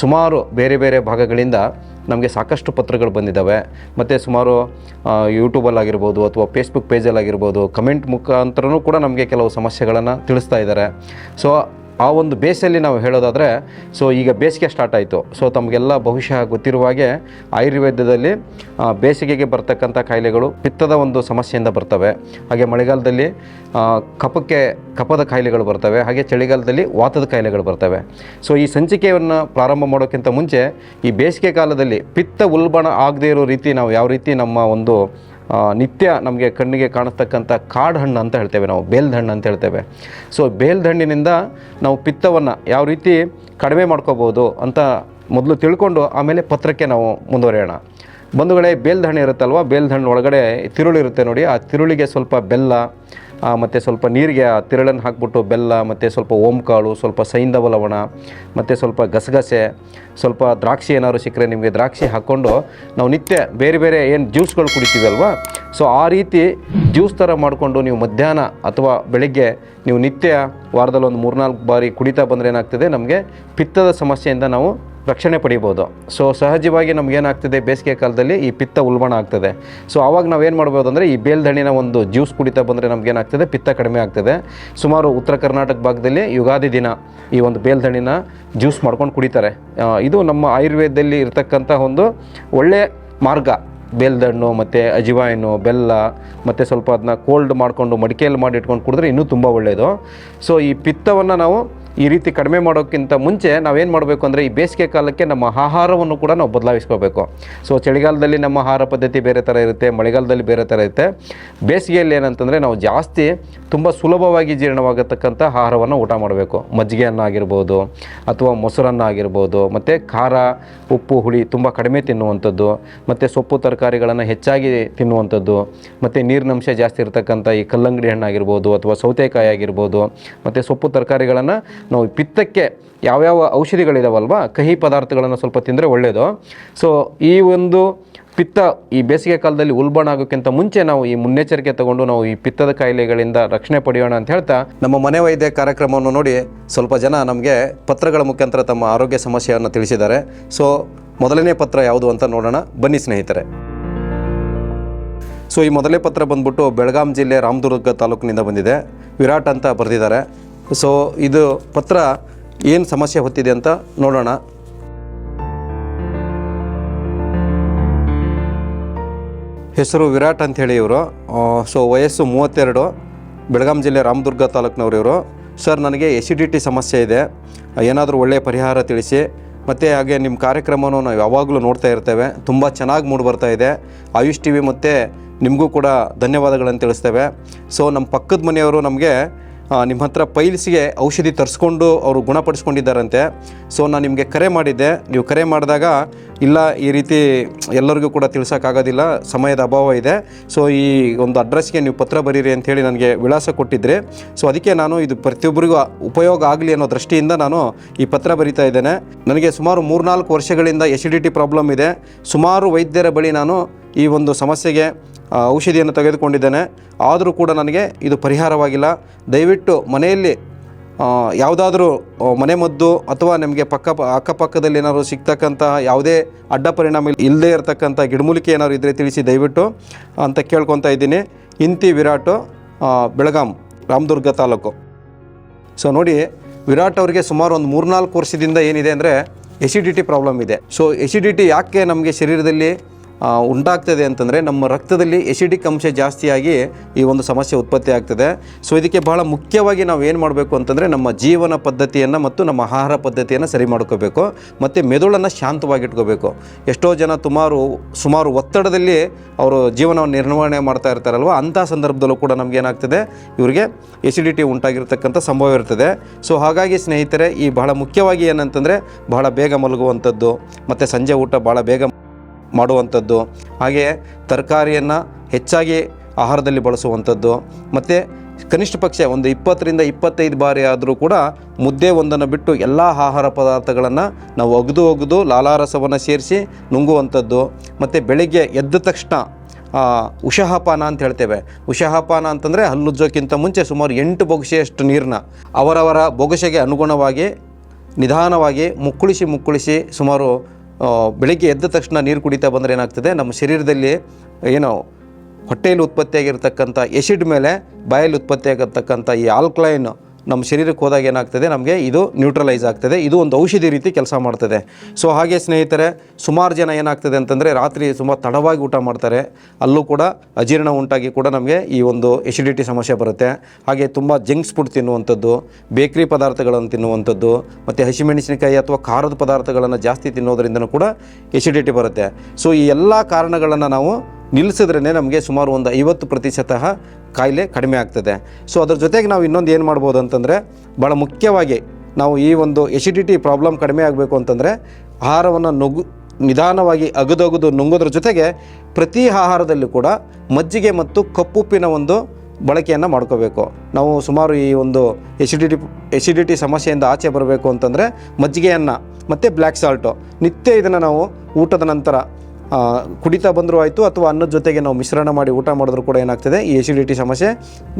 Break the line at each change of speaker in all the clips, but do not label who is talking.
ಸುಮಾರು ಬೇರೆ ಬೇರೆ ಭಾಗಗಳಿಂದ ನಮಗೆ ಸಾಕಷ್ಟು ಪತ್ರಗಳು ಬಂದಿದ್ದಾವೆ. ಮತ್ತು ಸುಮಾರು ಯೂಟ್ಯೂಬಲ್ಲಾಗಿರ್ಬೋದು ಅಥವಾ ಫೇಸ್ಬುಕ್ ಪೇಜಲ್ಲಾಗಿರ್ಬೋದು ಕಮೆಂಟ್ ಮುಖಾಂತರನೂ ಕೂಡ ನಮಗೆ ಕೆಲವು ಸಮಸ್ಯೆಗಳನ್ನು ತಿಳಿಸ್ತಾ ಇದ್ದಾರೆ. ಸೊ ಆ ಒಂದು ಬೇಸಲ್ಲಿ ನಾವು ಹೇಳೋದಾದರೆ, ಸೊ ಈಗ ಬೇಸಿಗೆ ಸ್ಟಾರ್ಟ್ ಆಯಿತು. ಸೊ ತಮಗೆಲ್ಲ ಬಹುಶಃ ಗೊತ್ತಿರುವ ಹಾಗೆ ಆಯುರ್ವೇದದಲ್ಲಿ ಬೇಸಿಗೆಗೆ ಬರ್ತಕ್ಕಂಥ ಕಾಯಿಲೆಗಳು ಪಿತ್ತದ ಒಂದು ಸಮಸ್ಯೆಯಿಂದ ಬರ್ತವೆ. ಹಾಗೆ ಮಳೆಗಾಲದಲ್ಲಿ ಕಪಕ್ಕೆ, ಕಪದ ಕಾಯಿಲೆಗಳು ಬರ್ತವೆ. ಹಾಗೆ ಚಳಿಗಾಲದಲ್ಲಿ ವಾತದ ಕಾಯಿಲೆಗಳು ಬರ್ತವೆ. ಸೊ ಈ ಸಂಚಿಕೆಯನ್ನು ಪ್ರಾರಂಭ ಮಾಡೋಕ್ಕಿಂತ ಮುಂಚೆ ಈ ಬೇಸಿಗೆ ಕಾಲದಲ್ಲಿ ಪಿತ್ತ ಉಲ್ಬಣ ಆಗದೇ ಇರೋ ರೀತಿ ನಾವು ಯಾವ ರೀತಿ ನಮ್ಮ ಒಂದು ನಿತ್ಯ ನಮಗೆ ಕಣ್ಣಿಗೆ ಕಾಣಿಸ್ತಕ್ಕಂಥ ಕಾಡು ಹಣ್ಣು ಅಂತ ಹೇಳ್ತೇವೆ ನಾವು, ಬೇಲ್ದ ಹಣ್ಣು ಅಂತ ಹೇಳ್ತೇವೆ. ಸೊ ಬೇಲ್ದ ಹಣ್ಣಿನಿಂದ ನಾವು ಪಿತ್ತವನ್ನು ಯಾವ ರೀತಿ ಕಡಿಮೆ ಮಾಡ್ಕೋಬೋದು ಅಂತ ಮೊದಲು ತಿಳ್ಕೊಂಡು ಆಮೇಲೆ ಪತ್ರಕ್ಕೆ ನಾವು ಮುಂದುವರಿಯೋಣ. ಬಂಧುಗಳೇ, ಬೇಲ್ದ ಹಣ್ಣು ಇರುತ್ತಲ್ವ? ಬೇಲ್ದ ಒಳಗಡೆ ತಿರುಳು ಇರುತ್ತೆ ನೋಡಿ, ಆ ತಿರುಳಿಗೆ ಸ್ವಲ್ಪ ಬೆಲ್ಲ ಮತ್ತು ಸ್ವಲ್ಪ ನೀರಿಗೆ ತಿರಳನ್ನು ಹಾಕ್ಬಿಟ್ಟು ಬೆಲ್ಲ, ಮತ್ತು ಸ್ವಲ್ಪ ಓಂಕಾಳು, ಸ್ವಲ್ಪ ಸೈಂಧವ ಲವಣ, ಮತ್ತು ಸ್ವಲ್ಪ ಗಸಗಸೆ, ಸ್ವಲ್ಪ ದ್ರಾಕ್ಷಿ ಏನಾದ್ರು ಸಿಕ್ಕರೆ ನಿಮಗೆ ದ್ರಾಕ್ಷಿ ಹಾಕ್ಕೊಂಡು ನಾವು ನಿತ್ಯ ಬೇರೆ ಬೇರೆ ಏನು ಜ್ಯೂಸ್ಗಳು ಕುಡಿತೀವಲ್ವಾ ಸೊ ಆ ರೀತಿ ಜ್ಯೂಸ್ ಥರ ಮಾಡಿಕೊಂಡು ನೀವು ಮಧ್ಯಾಹ್ನ ಅಥವಾ ಬೆಳಗ್ಗೆ ನೀವು ನಿತ್ಯ ವಾರದಲ್ಲಿ ಒಂದು ಮೂರ್ನಾಲ್ಕು ಬಾರಿ ಕುಡಿತಾ ಬಂದರೆ ಏನಾಗ್ತದೆ? ನಮಗೆ ಪಿತ್ತದ ಸಮಸ್ಯೆಯಿಂದ ನಾವು ರಕ್ಷಣೆ ಪಡಿಬೋದು. ಸೊ ಸಹಜವಾಗಿ ನಮಗೇನಾಗ್ತದೆ, ಬೇಸಿಗೆ ಕಾಲದಲ್ಲಿ ಈ ಪಿತ್ತ ಉಲ್ಬಣ ಆಗ್ತದೆ. ಸೊ ಆವಾಗ ನಾವೇನು ಮಾಡ್ಬೋದು ಅಂದರೆ ಈ ಬೇಲ್ದಣ್ಣಿನ ಒಂದು ಜ್ಯೂಸ್ ಕುಡಿತಾ ಬಂದರೆ ನಮಗೇನಾಗ್ತದೆ, ಪಿತ್ತ ಕಡಿಮೆ ಆಗ್ತದೆ. ಸುಮಾರು ಉತ್ತರ ಕರ್ನಾಟಕ ಭಾಗದಲ್ಲಿ ಯುಗಾದಿ ದಿನ ಈ ಒಂದು ಬೇಲ್ದಣ್ಣಿನ ಜ್ಯೂಸ್ ಮಾಡ್ಕೊಂಡು ಕುಡಿತಾರೆ. ಇದು ನಮ್ಮ ಆಯುರ್ವೇದದಲ್ಲಿ ಇರತಕ್ಕಂಥ ಒಂದು ಒಳ್ಳೆಯ ಮಾರ್ಗ. ಬೇಲ್ದಣ್ಣು ಮತ್ತು ಅಜಿವಾಯಿನು ಬೆಲ್ಲ, ಮತ್ತು ಸ್ವಲ್ಪ ಅದನ್ನ ಕೋಲ್ಡ್ ಮಾಡಿಕೊಂಡು ಮಡಿಕೆಯಲ್ಲಿ ಮಾಡಿ ಇಟ್ಕೊಂಡು ಕುಡಿದ್ರೆ ಇನ್ನೂ ತುಂಬ ಒಳ್ಳೆಯದು ಸೊ ಈ ಪಿತ್ತವನ್ನು ನಾವು ಈ ರೀತಿ ಕಡಿಮೆ ಮಾಡೋಕ್ಕಿಂತ ಮುಂಚೆ ನಾವೇನು ಮಾಡಬೇಕು ಅಂದರೆ ಈ ಬೇಸಿಗೆ ಕಾಲಕ್ಕೆ ನಮ್ಮ ಆಹಾರವನ್ನು ಕೂಡ ನಾವು ಬದಲಾಯಿಸ್ಕೋಬೇಕು. ಸೊ ಚಳಿಗಾಲದಲ್ಲಿ ನಮ್ಮ ಆಹಾರ ಪದ್ಧತಿ ಬೇರೆ ಥರ ಇರುತ್ತೆ, ಮಳೆಗಾಲದಲ್ಲಿ ಬೇರೆ ಥರ ಇರುತ್ತೆ. ಬೇಸಿಗೆಯಲ್ಲಿ ಏನಂತಂದರೆ ನಾವು ಜಾಸ್ತಿ ತುಂಬ ಸುಲಭವಾಗಿ ಜೀರ್ಣವಾಗತಕ್ಕಂಥ ಆಹಾರವನ್ನು ಊಟ ಮಾಡಬೇಕು. ಮಜ್ಜಿಗೆಯನ್ನು ಆಗಿರ್ಬೋದು ಅಥವಾ ಮೊಸರನ್ನು ಆಗಿರ್ಬೋದು, ಮತ್ತು ಖಾರ, ಉಪ್ಪು, ಹುಳಿ ತುಂಬ ಕಡಿಮೆ ತಿನ್ನುವಂಥದ್ದು, ಮತ್ತು ಸೊಪ್ಪು ತರಕಾರಿಗಳನ್ನು ಹೆಚ್ಚಾಗಿ ತಿನ್ನುವಂಥದ್ದು, ಮತ್ತು ನೀರಿನಂಶ ಜಾಸ್ತಿ ಇರತಕ್ಕಂಥ ಈ ಕಲ್ಲಂಗಡಿ ಹಣ್ಣು ಆಗಿರ್ಬೋದು ಅಥವಾ ಸೌತೆಕಾಯಿ ಆಗಿರ್ಬೋದು, ಮತ್ತು ಸೊಪ್ಪು ತರಕಾರಿಗಳನ್ನು ನಾವು ಪಿತ್ತಕ್ಕೆ ಯಾವ್ಯಾವ ಔಷಧಿಗಳಿದಾವಲ್ವ? ಕಹಿ ಪದಾರ್ಥಗಳನ್ನು ಸ್ವಲ್ಪ ತಿಂದರೆ ಒಳ್ಳೆಯದು ಸೊ ಈ ಒಂದು ಪಿತ್ತ ಈ ಬೇಸಿಗೆ ಕಾಲದಲ್ಲಿ ಉಲ್ಬಣ ಆಗೋಕ್ಕಿಂತ ಮುಂಚೆ ನಾವು ಈ ಮುನ್ನೆಚ್ಚರಿಕೆ ತಗೊಂಡು ನಾವು ಈ ಪಿತ್ತದ ಕಾಯಿಲೆಗಳಿಂದ ರಕ್ಷಣೆ ಪಡೆಯೋಣ ಅಂತ ಹೇಳ್ತಾ ನಮ್ಮ ಮನೆ ವೈದ್ಯ ಕಾರ್ಯಕ್ರಮವನ್ನು ನೋಡಿ ಸ್ವಲ್ಪ ಜನ ನಮಗೆ ಪತ್ರಗಳ ಮುಖಾಂತರ ತಮ್ಮ ಆರೋಗ್ಯ ಸಮಸ್ಯೆಯನ್ನು ತಿಳಿಸಿದ್ದಾರೆ. ಸೊ ಮೊದಲನೇ ಪತ್ರ ಯಾವುದು ಅಂತ ನೋಡೋಣ. ಬನ್ನಿ ಸ್ನೇಹಿತರೆ. ಸೊ ಈ ಮೊದಲನೇ ಪತ್ರ ಬಂದ್ಬಿಟ್ಟು ಬೆಳಗಾಂ ಜಿಲ್ಲೆ ರಾಮದುರ್ಗ ತಾಲೂಕಿನಿಂದ ಬಂದಿದೆ. ವಿರಾಟ್ ಅಂತ ಬರೆದಿದ್ದಾರೆ. ಸೊ ಇದು ಪತ್ರ ಏನು ಸಮಸ್ಯೆ ಹೊತ್ತಿದೆ ಅಂತ ನೋಡೋಣ. ಹೆಸರು ವಿರಾಟ್ ಅಂತ ಹೇಳಿ ಇವರು. ಸೊ ವಯಸ್ಸು ಮೂವತ್ತೆರಡು. ಬೆಳಗಾಂ ಜಿಲ್ಲೆ ರಾಮದುರ್ಗ ತಾಲೂಕಿನವರು ಇವರು. ಸರ್ ನನಗೆ ಎಸಿಡಿಟಿ ಸಮಸ್ಯೆ ಇದೆ. ಏನಾದರೂ ಒಳ್ಳೆಯ ಪರಿಹಾರ ತಿಳಿಸಿ. ಮತ್ತು ಹಾಗೆ ನಿಮ್ಮ ಕಾರ್ಯಕ್ರಮವನ್ನು ನಾವು ಯಾವಾಗಲೂ ನೋಡ್ತಾ ಇರ್ತೇವೆ. ತುಂಬ ಚೆನ್ನಾಗಿ ಮೂಡ್ ಬರ್ತಾ ಇದೆ. ಆಯುಷ್ ಟಿ ವಿ ಮತ್ತು ನಿಮಗೂ ಕೂಡ ಧನ್ಯವಾದಗಳನ್ನು ತಿಳಿಸ್ತೇವೆ. ಸೊ ನಮ್ಮ ಪಕ್ಕದ ಮನೆಯವರು ನಮಗೆ ನಿಮ್ಮ ಹತ್ರ ಪೈಲ್ಸ್ಗೆ ಔಷಧಿ ತರಿಸ್ಕೊಂಡು ಅವರು ಗುಣಪಡಿಸ್ಕೊಂಡಿದ್ದಾರಂತೆ. ಸೊ ನಾನು ನಿಮಗೆ ಕರೆ ಮಾಡಿದ್ದೆ. ನೀವು ಕರೆ ಮಾಡಿದಾಗ, ಇಲ್ಲ, ಈ ರೀತಿ ಎಲ್ಲರಿಗೂ ಕೂಡ ತಿಳಿಸೋಕ್ಕಾಗೋದಿಲ್ಲ. ಸಮಯದ ಅಭಾವ ಇದೆ. ಸೊ ಈ ಒಂದು ಅಡ್ರೆಸ್ಗೆ ನೀವು ಪತ್ರ ಬರೀರಿ ಅಂಥೇಳಿ ನನಗೆ ವಿಳಾಸ ಕೊಟ್ಟಿದ್ದಿರಿ ಸೊ ಅದಕ್ಕೆ ನಾನು ಇದು ಪ್ರತಿಯೊಬ್ಬರಿಗೂ ಉಪಯೋಗ ಆಗಲಿ ಅನ್ನೋ ದೃಷ್ಟಿಯಿಂದ ನಾನು ಈ ಪತ್ರ ಬರಿತಾ ಇದ್ದೇನೆ. ನನಗೆ ಸುಮಾರು ಮೂರ್ನಾಲ್ಕು ವರ್ಷಗಳಿಂದ ಎಸಿಡಿಟಿ ಪ್ರಾಬ್ಲಮ್ ಇದೆ. ಸುಮಾರು ವೈದ್ಯರ ಬಳಿ ನಾನು ಈ ಒಂದು ಸಮಸ್ಯೆಗೆ ಔಷಧಿಯನ್ನು ತೆಗೆದುಕೊಂಡಿದ್ದೇನೆ. ಆದರೂ ಕೂಡ ನನಗೆ ಇದು ಪರಿಹಾರವಾಗಿಲ್ಲ. ದಯವಿಟ್ಟು ಮನೆಯಲ್ಲಿ ಯಾವುದಾದ್ರೂ ಮನೆ ಮದ್ದು ಅಥವಾ ನಿಮಗೆ ಪಕ್ಕ, ಅಕ್ಕಪಕ್ಕದಲ್ಲಿ ಏನಾದ್ರು ಸಿಗ್ತಕ್ಕಂತಹ ಯಾವುದೇ ಅಡ್ಡ ಪರಿಣಾಮ ಇಲ್ಲದೇ ಇರತಕ್ಕಂಥ ಗಿಡಮೂಲಿಕೆ ಏನಾದ್ರು ಇದ್ದರೆ ತಿಳಿಸಿ ದಯವಿಟ್ಟು, ಅಂತ ಕೇಳ್ಕೊತಾ ಇದ್ದೀನಿ. ಇಂತಿ ವಿರಾಟು ಬೆಳಗಾಂ, ರಾಮದುರ್ಗ ತಾಲೂಕು. ಸೊ ನೋಡಿ, ವಿರಾಟ್ ಅವರಿಗೆ ಸುಮಾರು ಒಂದು ಮೂರ್ನಾಲ್ಕು ವರ್ಷದಿಂದ ಏನಿದೆ ಅಂದರೆ ಎಸಿಡಿಟಿ ಪ್ರಾಬ್ಲಮ್ ಇದೆ. ಸೊ ಎಸಿಡಿಟಿ ಯಾಕೆ ನಮಗೆ ಶರೀರದಲ್ಲಿ ಉಂಟಾಗ್ತದೆ ಅಂತಂದರೆ ನಮ್ಮ ರಕ್ತದಲ್ಲಿ ಎಸಿಡಿಕ್ ಅಂಶ ಜಾಸ್ತಿಯಾಗಿ ಈ ಒಂದು ಸಮಸ್ಯೆ ಉತ್ಪತ್ತಿ ಆಗ್ತದೆ. ಸೊ ಇದಕ್ಕೆ ಬಹಳ ಮುಖ್ಯವಾಗಿ ನಾವು ಏನು ಮಾಡಬೇಕು ಅಂತಂದರೆ ನಮ್ಮ ಜೀವನ ಪದ್ಧತಿಯನ್ನು ಮತ್ತು ನಮ್ಮ ಆಹಾರ ಪದ್ಧತಿಯನ್ನು ಸರಿ ಮಾಡ್ಕೋಬೇಕು. ಮತ್ತು ಮೆದುಳನ್ನು ಶಾಂತವಾಗಿಟ್ಕೋಬೇಕು. ಎಷ್ಟೋ ಜನ ಸುಮಾರು ಸುಮಾರು ಒತ್ತಡದಲ್ಲಿ ಅವರು ಜೀವನವನ್ನು ನಿರ್ವಹಣೆ ಮಾಡ್ತಾ ಇರ್ತಾರಲ್ವ, ಅಂಥ ಸಂದರ್ಭದಲ್ಲೂ ಕೂಡ ನಮಗೇನಾಗ್ತದೆ ಇವರಿಗೆ ಎಸಿಡಿಟಿ ಉಂಟಾಗಿರ್ತಕ್ಕಂಥ ಸಂಭವ ಇರ್ತದೆ. ಸೊ ಹಾಗಾಗಿ ಸ್ನೇಹಿತರೆ, ಈ ಬಹಳ ಮುಖ್ಯವಾಗಿ ಏನಂತಂದರೆ ಬಹಳ ಬೇಗ ಮಲಗುವಂಥದ್ದು, ಮತ್ತು ಸಂಜೆ ಊಟ ಭಾಳ ಬೇಗ ಮಾಡುವಂಥದ್ದು. ಹಾಗೆಯೇ ತರಕಾರಿಯನ್ನು ಹೆಚ್ಚಾಗಿ ಆಹಾರದಲ್ಲಿ ಬಳಸುವಂಥದ್ದು. ಮತ್ತು ಕನಿಷ್ಠ ಪಕ್ಷ ಒಂದು ಇಪ್ಪತ್ತರಿಂದ ಇಪ್ಪತ್ತೈದು ಬಾರಿ ಆದರೂ ಕೂಡ ಮುದ್ದೆ ಒಂದನ್ನು ಬಿಟ್ಟು ಎಲ್ಲ ಆಹಾರ ಪದಾರ್ಥಗಳನ್ನು ನಾವು ಒಗೆದು ಒಗೆದು ಲಾಲಾರಸವನ್ನು ಸೇರಿಸಿ ನುಂಗುವಂಥದ್ದು. ಮತ್ತು ಬೆಳಿಗ್ಗೆ ಎದ್ದ ತಕ್ಷಣ ಉಷಾಹಪಾನ ಅಂತ ಹೇಳ್ತೇವೆ. ಉಷಾಹಪಾನ ಅಂತಂದರೆ ಹಲ್ಲುಜ್ಜೋಕ್ಕಿಂತ ಮುಂಚೆ ಸುಮಾರು ಎಂಟು ಬೊಗಸೆಯಷ್ಟು ನೀರನ್ನ ಅವರವರ ಬೊಗಸೆಗೆ ಅನುಗುಣವಾಗಿ ನಿಧಾನವಾಗಿ ಮುಕ್ಕುಳಿಸಿ ಮುಕ್ಕುಳಿಸಿ ಸುಮಾರು ಬೆಳಿಗ್ಗೆ ಎದ್ದ ತಕ್ಷಣ ನೀರು ಕುಡಿತಾ ಬಂದರೆ ಏನಾಗ್ತದೆ? ನಮ್ಮ ಶರೀರದಲ್ಲಿ ಏನು ಹೊಟ್ಟೆಯಲ್ಲಿ ಉತ್ಪತ್ತಿಯಾಗಿರ್ತಕ್ಕಂಥ ಎಸಿಡ್ ಮೇಲೆ ಬಾಯಲ್ಲಿ ಉತ್ಪತ್ತಿಯಾಗಿರ್ತಕ್ಕಂಥ ಈ ಆಲ್ಕ್ಲೈನ್ ನಮ್ಮ ಶರೀರಕ್ಕೆ ಹೋದಾಗ ಏನಾಗ್ತದೆ? ನಮಗೆ ಇದು ನ್ಯೂಟ್ರಲೈಸ್ ಆಗ್ತದೆ. ಇದು ಒಂದು ಔಷಧಿ ರೀತಿ ಕೆಲಸ ಮಾಡ್ತದೆ. ಸೊ ಹಾಗೆ ಸ್ನೇಹಿತರೆ, ಸುಮಾರು ಜನ ಏನಾಗ್ತದೆ ಅಂತಂದರೆ ರಾತ್ರಿ ತುಂಬ ತಡವಾಗಿ ಊಟ ಮಾಡ್ತಾರೆ. ಅಲ್ಲೂ ಕೂಡ ಅಜೀರ್ಣ ಉಂಟಾಗಿ ಕೂಡ ನಮಗೆ ಈ ಒಂದು ಎಸಿಡಿಟಿ ಸಮಸ್ಯೆ ಬರುತ್ತೆ. ಹಾಗೆ ತುಂಬ ಜಂಕ್ಸ್ ಫುಡ್ ತಿನ್ನುವಂಥದ್ದು ಬೇಕ್ರಿ ಪದಾರ್ಥಗಳನ್ನು ತಿನ್ನುವಂಥದ್ದು, ಮತ್ತು ಹಸಿಮೆಣಸಿನಕಾಯಿ ಅಥವಾ ಖಾರದ ಪದಾರ್ಥಗಳನ್ನು ಜಾಸ್ತಿ ತಿನ್ನೋದರಿಂದನೂ ಕೂಡ ಎಸಿಡಿಟಿ ಬರುತ್ತೆ. ಸೊ ಈ ಎಲ್ಲ ಕಾರಣಗಳನ್ನು ನಾವು ನಿಲ್ಲಿಸಿದ್ರೇ ನಮಗೆ ಸುಮಾರು ಒಂದು ಐವತ್ತು ಪ್ರತಿಶತ ಕಾಯಿಲೆ ಕಡಿಮೆ ಆಗ್ತದೆ. ಸೊ ಅದ್ರ ಜೊತೆಗೆ ನಾವು ಇನ್ನೊಂದು ಏನು ಮಾಡ್ಬೋದು ಅಂತಂದರೆ ಭಾಳ ಮುಖ್ಯವಾಗಿ ನಾವು ಈ ಒಂದು ಎಸಿಡಿಟಿ ಪ್ರಾಬ್ಲಮ್ ಕಡಿಮೆ ಆಗಬೇಕು ಅಂತಂದರೆ ಆಹಾರವನ್ನು ನುಗ್ಗು ನಿಧಾನವಾಗಿ ಅಗದೊಗದು ನುಂಗೋದ್ರ ಜೊತೆಗೆ ಪ್ರತಿ ಆಹಾರದಲ್ಲೂ ಕೂಡ ಮಜ್ಜಿಗೆ ಮತ್ತು ಕಪ್ಪುಪ್ಪಿನ ಒಂದು ಬಳಕೆಯನ್ನು ಮಾಡ್ಕೋಬೇಕು. ನಾವು ಸುಮಾರು ಈ ಒಂದು ಎಸಿಡಿಟಿ ಎಸಿಡಿಟಿ ಸಮಸ್ಯೆಯಿಂದ ಆಚೆ ಬರಬೇಕು ಅಂತಂದರೆ ಮಜ್ಜಿಗೆಯನ್ನು ಮತ್ತು ಬ್ಲ್ಯಾಕ್ ಸಾಲ್ಟು ನಿತ್ಯ ಇದನ್ನು ನಾವು ಊಟದ ನಂತರ ಕುಡಿತಾ ಬಂದರೂ ಆಯಿತು ಅಥವಾ ಅನ್ನದ ಜೊತೆಗೆ ನಾವು ಮಿಶ್ರಣ ಮಾಡಿ ಊಟ ಮಾಡಿದ್ರು ಕೂಡ ಏನಾಗ್ತದೆ, ಈ ಎಸಿಡಿಟಿ ಸಮಸ್ಯೆ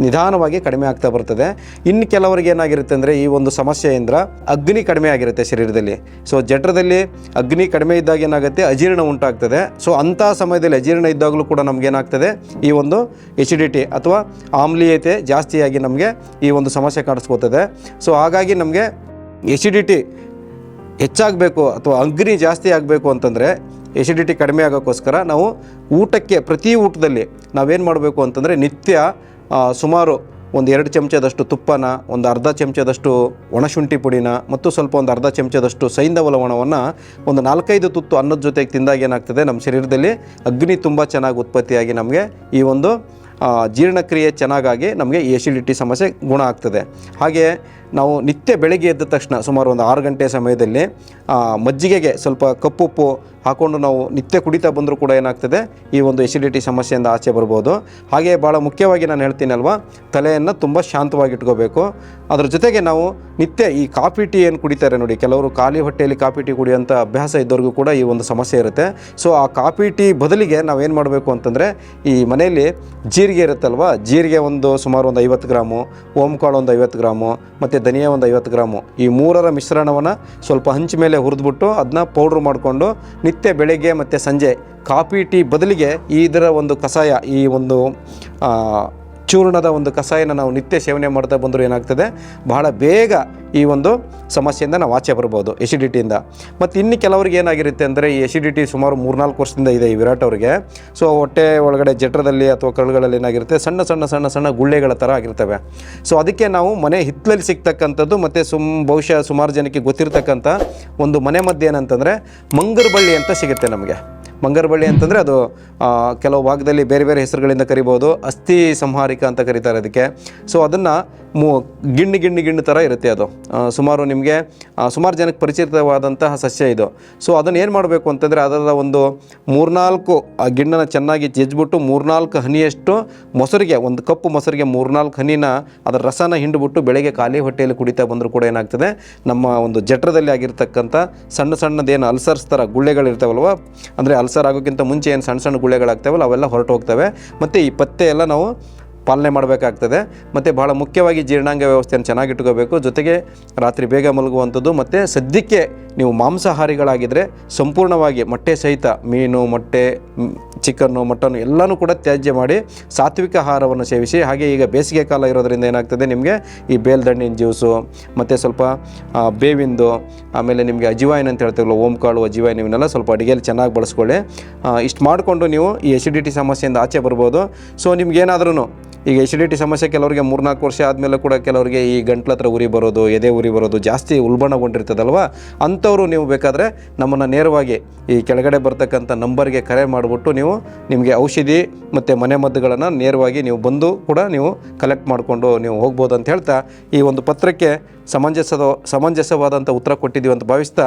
ನಿಧಾನವಾಗಿ ಕಡಿಮೆ ಆಗ್ತಾ ಬರ್ತದೆ. ಇನ್ನು ಕೆಲವರಿಗೆ ಏನಾಗಿರುತ್ತೆ ಅಂದರೆ ಈ ಒಂದು ಸಮಸ್ಯೆಯಿಂದ ಅಗ್ನಿ ಕಡಿಮೆ ಆಗಿರುತ್ತೆ ಶರೀರದಲ್ಲಿ. ಸೊ ಜಠರದಲ್ಲಿ ಅಗ್ನಿ ಕಡಿಮೆ ಇದ್ದಾಗ ಏನಾಗುತ್ತೆ, ಅಜೀರ್ಣ ಉಂಟಾಗ್ತದೆ. ಸೊ ಅಂಥ ಸಮಯದಲ್ಲಿ ಅಜೀರ್ಣ ಇದ್ದಾಗಲೂ ಕೂಡ ನಮಗೇನಾಗ್ತದೆ ಈ ಒಂದು ಎಸಿಡಿಟಿ ಅಥವಾ ಆಮ್ಲೀಯತೆ ಜಾಸ್ತಿಯಾಗಿ ನಮಗೆ ಈ ಒಂದು ಸಮಸ್ಯೆ ಕಾಣಿಸ್ಕೋತದೆ ಸೊ ಹಾಗಾಗಿ ನಮಗೆ ಎಸಿಡಿಟಿ ಹೆಚ್ಚಾಗಬೇಕು ಅಥವಾ ಅಗ್ನಿ ಜಾಸ್ತಿ ಆಗಬೇಕು ಅಂತಂದರೆ ಎಸಿಡಿಟಿ ಕಡಿಮೆ ಆಗೋಕ್ಕೋಸ್ಕರ ನಾವು ಊಟಕ್ಕೆ, ಪ್ರತಿ ಊಟದಲ್ಲಿ ನಾವೇನು ಮಾಡಬೇಕು ಅಂತಂದರೆ ನಿತ್ಯ ಸುಮಾರು ಒಂದು ಎರಡು ಚಮಚದಷ್ಟು ತುಪ್ಪನ, ಒಂದು ಅರ್ಧ ಚಮಚದಷ್ಟು ಒಣಶುಂಠಿ ಪುಡಿನ ಮತ್ತು ಸ್ವಲ್ಪ ಒಂದು ಅರ್ಧ ಚಮಚದಷ್ಟು ಸೈಂಧವ ಲವಣವನ್ನು ಒಂದು ನಾಲ್ಕೈದು ತುತ್ತು ಅನ್ನದ ಜೊತೆಗೆ ತಿಂದಾಗ ಏನಾಗ್ತದೆ, ನಮ್ಮ ಶರೀರದಲ್ಲಿ ಅಗ್ನಿ ತುಂಬ ಚೆನ್ನಾಗಿ ಉತ್ಪತ್ತಿಯಾಗಿ ನಮಗೆ ಈ ಒಂದು ಜೀರ್ಣಕ್ರಿಯೆ ಚೆನ್ನಾಗಾಗಿ ನಮಗೆ ಎಸಿಡಿಟಿ ಸಮಸ್ಯೆ ಗುಣ ಆಗ್ತದೆ. ಹಾಗೆ ನಾವು ನಿತ್ಯ ಬೆಳಗ್ಗೆ ಎದ್ದ ತಕ್ಷಣ ಸುಮಾರು ಒಂದು ಆರು ಗಂಟೆ ಸಮಯದಲ್ಲಿ ಮಜ್ಜಿಗೆಗೆ ಸ್ವಲ್ಪ ಕಪ್ಪುಪ್ಪು ಹಾಕ್ಕೊಂಡು ನಾವು ನಿತ್ಯ ಕುಡಿತಾ ಬಂದರೂ ಕೂಡ ಏನಾಗ್ತದೆ, ಈ ಒಂದು ಎಸಿಡಿಟಿ ಸಮಸ್ಯೆಯಿಂದ ಆಚೆ ಬರ್ಬೋದು. ಹಾಗೆ ಭಾಳ ಮುಖ್ಯವಾಗಿ ನಾನು ಹೇಳ್ತೀನಲ್ವ, ತಲೆಯನ್ನು ತುಂಬ ಶಾಂತವಾಗಿ ಇಟ್ಕೋಬೇಕು ಅದರ ಜೊತೆಗೆ ನಾವು ನಿತ್ಯ ಈ ಕಾಫಿ ಟೀ ಏನು ಕುಡಿತಾರೆ ನೋಡಿ, ಕೆಲವರು ಖಾಲಿ ಹೊಟ್ಟೆಯಲ್ಲಿ ಕಾಫಿ ಟೀ ಕುಡಿಯುವಂಥ ಅಭ್ಯಾಸ ಇದ್ದವ್ರಿಗೂ ಕೂಡ ಈ ಒಂದು ಸಮಸ್ಯೆ ಇರುತ್ತೆ. ಸೊ, ಆ ಕಾಫಿ ಟೀ ಬದಲಿಗೆ ನಾವೇನು ಮಾಡಬೇಕು ಅಂತಂದರೆ, ಈ ಮನೆಯಲ್ಲಿ ಜೀರಿಗೆ ಇರುತ್ತಲ್ವ, ಜೀರಿಗೆ ಒಂದು ಸುಮಾರು ಒಂದು ಐವತ್ತು ಗ್ರಾಮು ಕಾಳು ಒಂದು ಐವತ್ತು ಗ್ರಾಮು, ಮತ್ತು ಧನಿಯಾ ಒಂದು ಐವತ್ತು ಗ್ರಾಮು. ಈ ಮೂರರ ಮಿಶ್ರಣವನ್ನು ಸ್ವಲ್ಪ ಹಂಚ ಮೇಲೆ ಹುರಿದ್ಬಿಟ್ಟು ಅದನ್ನ ಪೌಡ್ರ್ ಮಾಡಿಕೊಂಡು ನಿತ್ಯ ಬೆಳಗ್ಗೆ ಮತ್ತು ಸಂಜೆ ಕಾಫಿ, ಟೀ ಬದಲಿಗೆ ಇದರ ಒಂದು ಕಷಾಯ, ಈ ಒಂದು ಚೂರ್ಣದ ಒಂದು ಕಷಾಯನ ನಾವು ನಿತ್ಯ ಸೇವನೆ ಮಾಡ್ತಾ ಬಂದರೂ ಏನಾಗ್ತದೆ? ಬಹಳ ಬೇಗ ಈ ಒಂದು ಸಮಸ್ಯೆಯಿಂದ ನಾವು ಆಚೆ ಬರ್ಬೋದು ಎಸಿಡಿಟಿಯಿಂದ ಮತ್ತು ಇನ್ನು ಕೆಲವರಿಗೆ ಏನಾಗಿರುತ್ತೆ ಅಂದರೆ, ಈ ಎಸಿಡಿಟಿ ಸುಮಾರು ಮೂರ್ನಾಲ್ಕು ವರ್ಷದಿಂದ ಇದೆ ಈ ವಿರಾಟ್ ಅವರಿಗೆ. ಸೊ ಹೊಟ್ಟೆ ಒಳಗಡೆ ಜಠರದಲ್ಲಿ ಅಥವಾ ಕರುಳುಗಳಲ್ಲಿ ಏನಾಗಿರುತ್ತೆ, ಸಣ್ಣ ಸಣ್ಣ ಸಣ್ಣ ಸಣ್ಣ ಗುಳ್ಳೆಗಳ ಥರ ಆಗಿರ್ತವೆ. ಸೊ ಅದಕ್ಕೆ ನಾವು ಮನೆ ಹಿತ್ತಲಲ್ಲಿ ಸಿಗ್ತಕ್ಕಂಥದ್ದು ಮತ್ತು ಸುಮ್, ಬಹುಶಃ ಸುಮಾರು ಜನಕ್ಕೆ ಗೊತ್ತಿರ್ತಕ್ಕಂಥ ಒಂದು ಮನೆ ಮದ್ದು ಏನಂತಂದರೆ ಮಂಗರ ಬಳ್ಳಿ ಅಂತ ಸಿಗುತ್ತೆ ನಮಗೆ. ಮಂಗರ ಬಳ್ಳಿ ಅಂತಂದರೆ ಅದು ಕೆಲವು ಭಾಗದಲ್ಲಿ ಬೇರೆ ಬೇರೆ ಹೆಸರುಗಳಿಂದ ಕರಿಬೋದು, ಅಸ್ಥಿ ಸಂಹಾರಿಕ ಅಂತ ಕರೀತಾರೆ ಅದಕ್ಕೆ. ಸೊ ಅದನ್ನು ಮು ಗಿಣ್ಣು ಗಿಣ್ಣು ಗಿಣ್ಣು ಥರ ಇರುತ್ತೆ ಅದು. ಸುಮಾರು ನಿಮಗೆ ಸುಮಾರು ಜನಕ್ಕೆ ಪರಿಚಿತವಾದಂತಹ ಸಸ್ಯ ಇದು. ಸೊ ಅದನ್ನು ಏನು ಮಾಡಬೇಕು ಅಂತಂದರೆ ಅದರ ಒಂದು ಮೂರ್ನಾಲ್ಕು, ಆ, ಗಿಣ್ಣನ ಚೆನ್ನಾಗಿ ಜಜ್ಜಿಬಿಟ್ಟು ಮೂರ್ನಾಲ್ಕು ಹನಿಯಷ್ಟು ಮೊಸರಿಗೆ, ಒಂದು ಕಪ್ಪು ಮೊಸರಿಗೆ ಮೂರ್ನಾಲ್ಕು ಹನಿನ ಅದರ ರಸನ ಹಿಂಡ್ಬಿಟ್ಟು ಬೆಳಗ್ಗೆ ಖಾಲಿ ಹೊಟ್ಟೆಯಲ್ಲಿ ಕುಡಿತಾ ಬಂದರೂ ಕೂಡ ಏನಾಗ್ತದೆ, ನಮ್ಮ ಒಂದು ಜಠರದಲ್ಲಿ ಆಗಿರ್ತಕ್ಕಂಥ ಸಣ್ಣ ಸಣ್ಣದೇನು ಅಲ್ಸರ್ಸ್ ಥರ ಗುಳ್ಳೆಗಳಿರ್ತಾವಲ್ವ, ಅಂದರೆ ಅಲ್ಸರ್ ಆಗೋಕ್ಕಿಂತ ಮುಂಚೆ ಏನು ಸಣ್ಣ ಸಣ್ಣ ಗುಳ್ಳೆಗಳಾಗ್ತಾವಲ್ಲ, ಅವೆಲ್ಲ ಹೊರಟು ಹೋಗ್ತವೆ ಮತ್ತು ಈ ಪತ್ತೆ ಎಲ್ಲ ನಾವು ಪಾಲನೆ ಮಾಡಬೇಕಾಗ್ತದೆ. ಮತ್ತು ಭಾಳ ಮುಖ್ಯವಾಗಿ ಜೀರ್ಣಾಂಗ ವ್ಯವಸ್ಥೆಯನ್ನು ಚೆನ್ನಾಗಿಟ್ಕೋಬೇಕು ಜೊತೆಗೆ ರಾತ್ರಿ ಬೇಗ ಮಲಗುವಂಥದ್ದು ಮತ್ತು ಸದ್ಯಕ್ಕೆ ನೀವು ಮಾಂಸಾಹಾರಿಗಳಾಗಿದ್ದರೆ ಸಂಪೂರ್ಣವಾಗಿ ಮೊಟ್ಟೆ ಸಹಿತ ಮೀನು, ಮೊಟ್ಟೆ ಚಿಕನ್ನು, ಮಟನ್ನು ಎಲ್ಲನೂ ಕೂಡ ತ್ಯಾಜ್ಯ ಮಾಡಿ ಸಾತ್ವಿಕ ಆಹಾರವನ್ನು ಸೇವಿಸಿ, ಹಾಗೆ ಈಗ ಬೇಸಿಗೆ ಕಾಲ ಇರೋದ್ರಿಂದ ಏನಾಗ್ತದೆ ನಿಮಗೆ ಈ ಬೇಲ್ದಣ್ಣಿನ ಜ್ಯೂಸು, ಮತ್ತು ಸ್ವಲ್ಪ ಬೇವಿಂದು, ಆಮೇಲೆ ನಿಮಗೆ ಅಜಿವಾಯಿನ್ ಅಂತ ಹೇಳ್ತೀವಲ್ಲ ಓಂಕಾಳು ಅಜಿವಾಯಿನ್ ಇವನ್ನೆಲ್ಲ ಸ್ವಲ್ಪ ಅಡುಗೆಯಲ್ಲಿ ಚೆನ್ನಾಗಿ ಬಳಸ್ಕೊಳ್ಳಿ. ಇಷ್ಟು ಮಾಡಿಕೊಂಡು ನೀವು ಈ ಎಸಿಡಿಟಿ ಸಮಸ್ಯೆಯಿಂದ ಆಚೆ ಬರ್ಬೋದು. ಸೊ ನಿಮ್ಗೇನಾದ್ರೂ ಈಗ ಎಸಿಡಿಟಿ ಸಮಸ್ಯೆ ಕೆಲವರಿಗೆ ಮೂರ್ನಾಲ್ಕು ವರ್ಷ ಆದಮೇಲೆ ಕೂಡ ಕೆಲವರಿಗೆ ಈ ಗಂಟ್ಲ ಹತ್ರ ಉರಿ ಬರೋದು, ಎದೆ ಉರಿ ಬರೋದು ಜಾಸ್ತಿ ಉಲ್ಬಣಗೊಂಡಿರ್ತದಲ್ವ? ಅಂಥವರು ನೀವು ಬೇಕಾದರೆ ನಮ್ಮನ್ನು ನೇರವಾಗಿ ಈ ಕೆಳಗಡೆ ಬರ್ತಕ್ಕಂಥ ನಂಬರ್ಗೆ ಕರೆ ಮಾಡಿಬಿಟ್ಟು ನೀವು ನಿಮಗೆ ಔಷಧಿ ಮತ್ತು ಮನೆಮದ್ದುಗಳನ್ನು ನೇರವಾಗಿ ನೀವು ಬಂದು ಕೂಡ ನೀವು ಕಲೆಕ್ಟ್ ಮಾಡಿಕೊಂಡು ನೀವು ಹೋಗ್ಬೋದು ಅಂತ ಹೇಳ್ತಾ ಈ ಒಂದು ಪತ್ರಕ್ಕೆ ಸಮಂಜಸದ, ಸಮಂಜಸವಾದಂಥ ಉತ್ತರ ಕೊಟ್ಟಿದ್ದೀವಿ ಅಂತ ಭಾವಿಸ್ತಾ